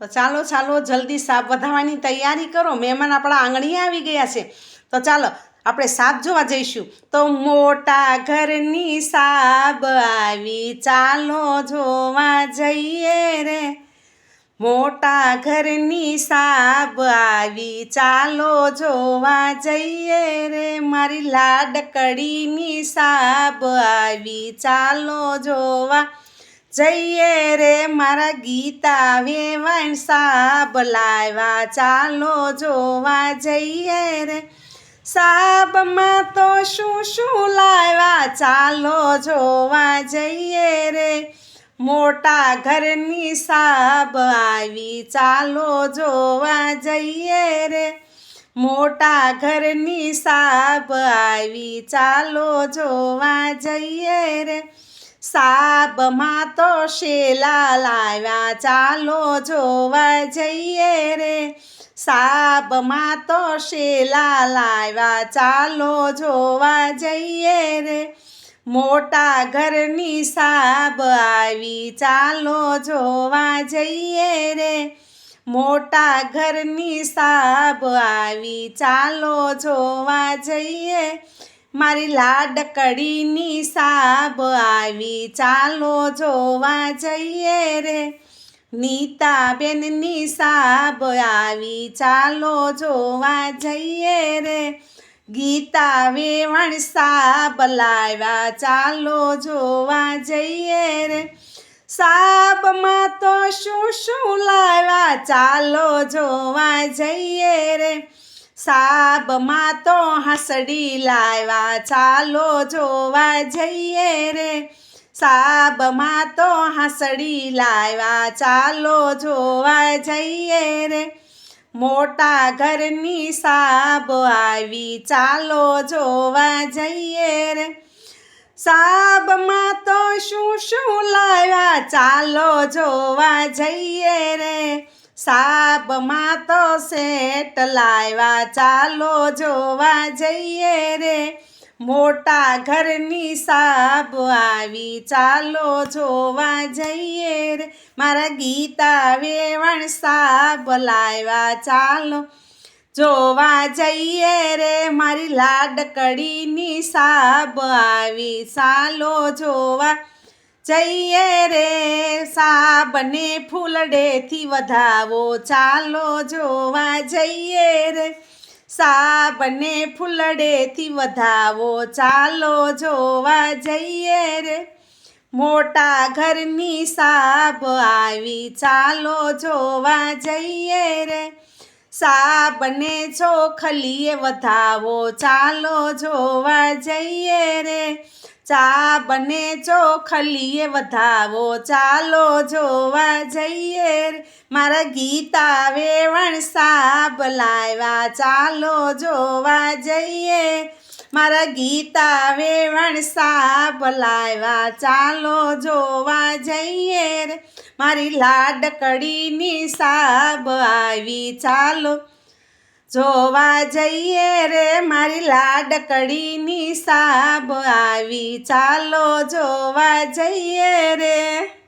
તો ચાલો ચાલો, જલ્દી સાપ વધારવાની તૈયારી કરો. મહેમાન આપણા આંગણીએ આવી ગયા છે. તો ચાલો, આપણે સાપ જોવા જઈશું. તો મોટા ઘરની સાબ આવી, ચાલો જોવા જઈએ રે. મોટા ઘરની સાબ આવી, ચાલો જોવા જઈએ રે. મારી લાડકડીની સાબ આવી, ચાલો જોવા જઈએ રે મારા ગીતા વેવાણ સાબ લાવ્યા, ચાલો જોવા જઈએ રે. સાબમાં તો શું શું લાવ્યા, ચાલો જોવા જઈએ રે. મોટા ઘરની સાબ આવી, ચાલો જોવા જઈએ રે. મોટા ઘરની સાબ આવી, ચાલો જોવા જઈએ રે. સાબમાં તો શેલા લાવ્યા, ચાલો જોવા જઈએ રે. સાબમાં તો શેલા લાવ્યા, ચાલો જોવા જઈએ રે. મોટા ઘરની સાબ આવી, ચાલો જોવા જઈએ રે. મોટા ઘરની સાબ આવી, ચાલો જોવા જઈએ. મારી લાડકડીની સાબ આવી, ચાલો જોવા જઈએ રે. નીતાબેનની સાબ આવી, ચાલો જોવા જઈએ રે. ગીતા વેવણ સાબ લાવ્યા, ચાલો જોવા જઈએ રે. સાબમાં તો શું શું લાવ્યા, ચાલો જોવા જઈએ રે. સાબમાં તો હસડી લાવ્યા, ચાલો જોવા જઈએ રે. સાબમાં તો હસડી લાવ્યા, ચાલો જોવા જઈએ રે. મોટા ઘરની સાબ આવી, ચાલો જોવા જઈએ રે. સાબમાં તો શું શું લાવ્યા, ચાલો જોવા જઈએ રે. સાબમાં તો સેટ લાવ્યા. ચાલો જોવા જઈએ રે. મોટા ઘરની સાબ આવી. ચાલો જોવા જઈએ રે. મારા ગીતા વેવણ સાબ લાવ્યા. ચાલો જોવા જઈએ રે. મારી લાડકડીની સાબ આવી. ચાલો જોવા જઈએ રે, સાબને ફૂલડેથી વધાવો, ચાલો જોવા જઈએ રે. સાબને ફૂલડેથી વધાવો, ચાલો જોવા જઈએ રે. મોટા ઘરની સાબ આવી, ચાલો જોવા જઈએ રે. સાબને ચોખલીએ વધાવો, ચાલો જોવા જઈએ રે. સાબને ચોખલીએ વધાવો, ચાલો જોવા જઈએ મારા ગીતા વેવણ સાબ લાવ્યા, ચાલો જોવા જઈએ. મારા ગીતા વેવણ સાબ લાવ્યા, ચાલો જોવા જઈએ મારી લાડકડીની સાબ આવી, ચાલો જોવા જઈએ રે મારી લાડકડીની સાબ આવી. ચાલો જોવા જઈએ રે.